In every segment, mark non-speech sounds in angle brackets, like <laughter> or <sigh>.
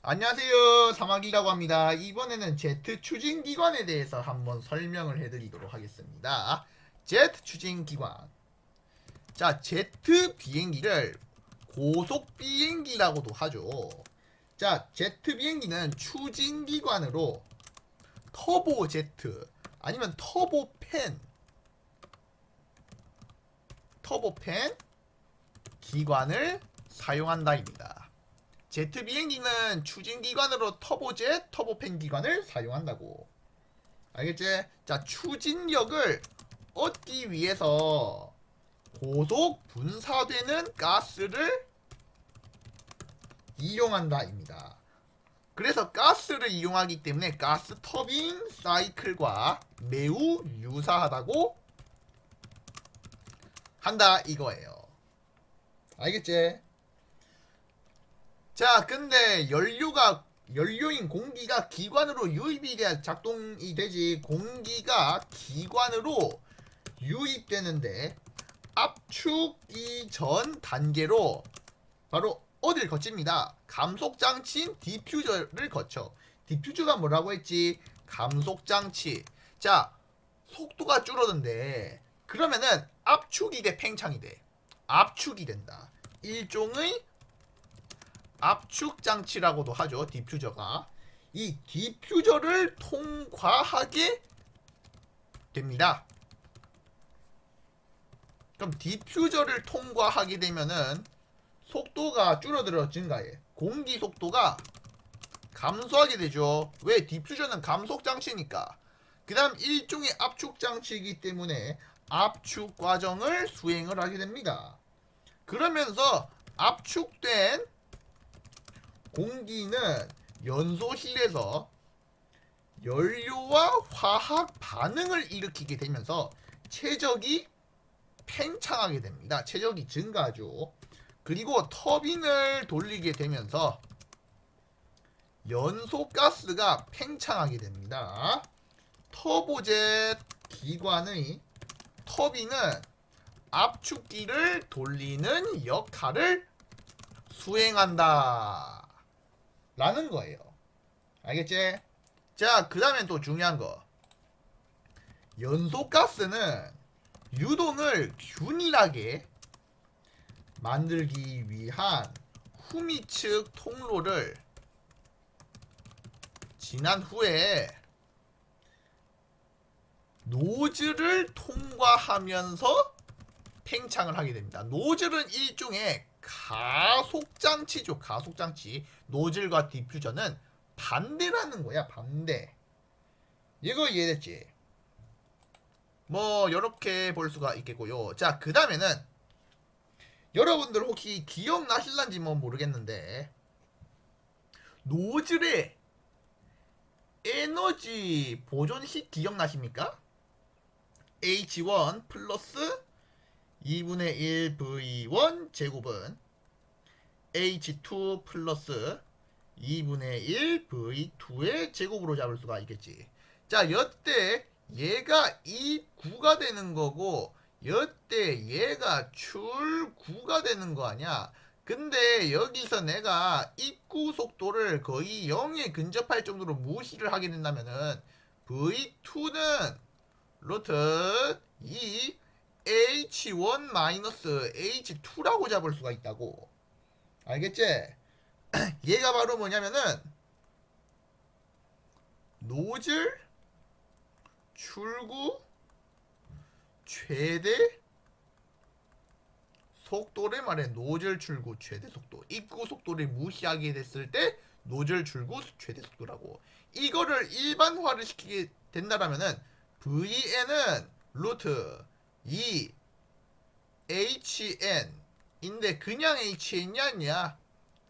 안녕하세요. 사막이라고 합니다. 이번에는 제트 추진 기관에 대해서 한번 설명을 해드리도록 하겠습니다. 제트 추진 기관. 자, 제트 비행기를 고속 비행기라고도 하죠. 자, 제트 비행기는 추진 기관으로 터보 제트 아니면 터보 팬 터보 팬 기관을 사용한다입니다. 제트 비행기는 추진 기관으로 터보젯, 터보팬 기관을 사용한다고. 알겠지? 자, 추진력을 얻기 위해서 고속 분사되는 가스를 이용한다입니다. 그래서 가스를 이용하기 때문에 가스 터빈 사이클과 매우 유사하다고 한다 이거예요. 알겠지? 자, 근데 연료가 연료인 공기가 기관으로 유입이 돼야 작동이 되지. 공기가 기관으로 유입되는데 압축이 전 단계로 바로 어딜 거칩니다. 감속 장치인 디퓨저를 거쳐. 디퓨저가 뭐라고 했지? 감속 장치. 자, 속도가 줄어든데 그러면은 압축이 돼 팽창이 돼. 압축이 된다. 일종의 압축 장치라고도 하죠. 디퓨저가. 이 디퓨저를 통과하게 됩니다. 그럼 디퓨저를 통과하게 되면은 속도가 줄어들어 증가해. 공기 속도가 감소하게 되죠. 왜? 디퓨저는 감속 장치니까. 그 다음 일종의 압축 장치이기 때문에 압축 과정을 수행을 하게 됩니다. 그러면서 압축된 공기는 연소실에서 연료와 화학 반응을 일으키게 되면서 최적이 팽창하게 됩니다. 최적이 증가하죠. 그리고 터빈을 돌리게 되면서 연소가스가 팽창하게 됩니다. 터보젯 기관의 터빈은 압축기를 돌리는 역할을 수행한다. 라는 거예요. 알겠지? 자, 그 다음엔 또 중요한 거. 연소가스는 유동을 균일하게 만들기 위한 후미 측 통로를 지난 후에 노즐을 통과하면서 팽창을 하게 됩니다. 노즐은 일종의 가속장치죠. 가속장치. 노즐과 디퓨저는 반대라는 거야. 반대. 이거 이해됐지? 뭐 이렇게 볼 수가 있겠고요. 자, 그 다음에는 여러분들 혹시 기억나실란지 뭐 모르겠는데 노즐의 에너지 보존식 기억나십니까? H1 플러스 2분의 1 V1 제곱은 H2 플러스 2분의 1 V2의 제곱으로 잡을 수가 있겠지. 자, 여태 얘가 이 구가 되는 거고 여태 얘가 출구가 되는 거 아니야? 근데 여기서 내가 입구 속도를 거의 0에 근접할 정도로 무시를 하게 된다면은 V2는 루트 2 H1 마이너스 H2라고 잡을 수가 있다고. 알겠지? <clears throat> 얘가 바로 뭐냐면은 노즐 출구 최대 속도를 말해 노즐 출구 최대 속도 입구 속도를 무시하게 됐을 때 노즐 출구 최대 속도라고 이거를 일반화를 시키게 된다라면은 VN은 루트 2 HN인데 그냥 HN이 아니야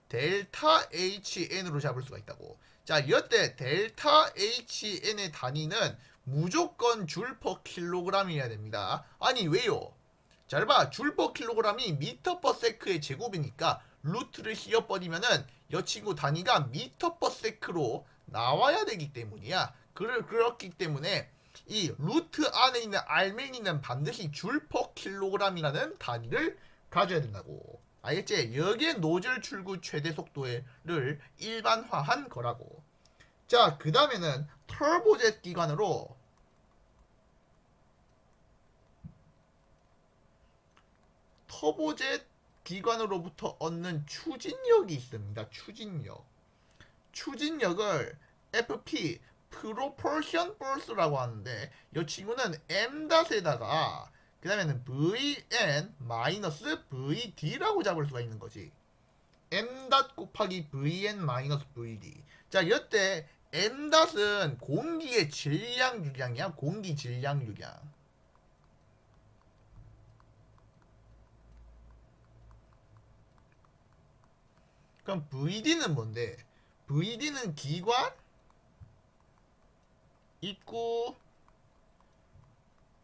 델타 HN으로 잡을 수가 있다고 자 이때 델타 HN의 단위는 무조건 줄 퍼 킬로그램이어야 됩니다 아니 왜요 잘 봐. 줄 퍼 킬로그램이 미터 퍼 세크의 제곱이니까 루트를 씌워버리면은 여 친구 단위가 미터 퍼 세크로 나와야 되기 때문이야. 그, 그렇기 때문에 이 루트 안에 있는 알맹이는 반드시 줄 퍼 킬로그램이라는 단위를 가져야 된다고. 알겠지? 여기에 노즐 출구 최대 속도를 일반화한 거라고. 자, 그 다음에는 터보젯 기관으로 터보젯 기관으로부터 얻는 추진력이 있습니다. 추진력. 추진력을 FP 프로포션 포스라고 하는데 이 친구는 m.에다가 그 다음에는 vn 마이너스 vd라고 잡을 수가 있는 거지. m. 곱하기 vn 마이너스 vd. 자, 이때 m.은 공기의 질량 유량이야. 공기 질량 유량. 그럼 VD는 뭔데? VD는 기관, 입구,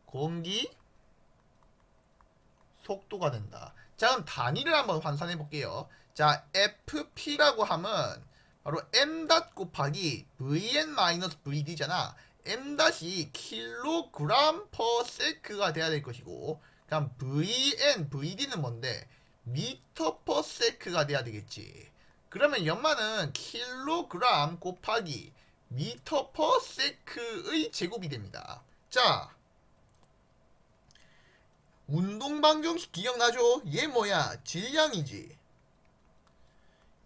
공기, 속도가 된다. 자, 그럼 단위를 한번 환산해 볼게요. 자, FP라고 하면 바로 m 곱하기 vn-vd잖아. m-이 킬로그램 퍼 세크가 돼야 될 것이고, 그럼 vn, vd는 뭔데? 미터 퍼 세크가 돼야 되겠지. 그러면 연마는 킬로그램 곱하기 미터 퍼 세크의 제곱이 됩니다. 자, 운동 방정식 기억나죠? 얘 뭐야? 질량이지.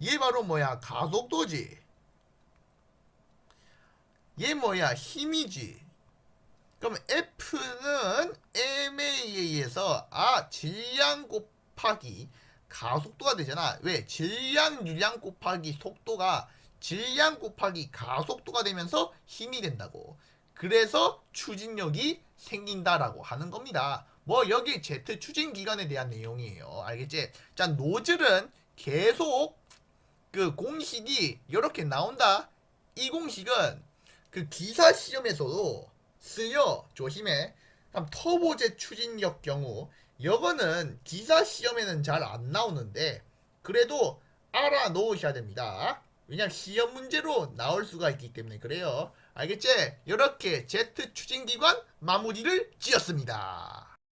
얘 바로 뭐야? 가속도지. 얘 뭐야? 힘이지. 그럼 F는 m에 의해서 아 질량 곱하기 가속도가 되잖아. 왜? 질량 유량 곱하기 속도가 질량 곱하기 가속도가 되면서 힘이 된다고. 그래서 추진력이 생긴다라고 하는 겁니다. 뭐 여기 제트 추진 기간에 대한 내용이에요. 알겠지? 자, 노즐은 계속 그 공식이 이렇게 나온다. 이 공식은 그 기사 시험에서도 쓰여. 조심해. 그럼 터보젯 추진력 경우 이거는 기사 시험에는 잘 안 나오는데 그래도 알아 놓으셔야 됩니다. 왜냐면 시험 문제로 나올 수가 있기 때문에 그래요. 알겠지? 이렇게 제트 추진기관 마무리를 지었습니다.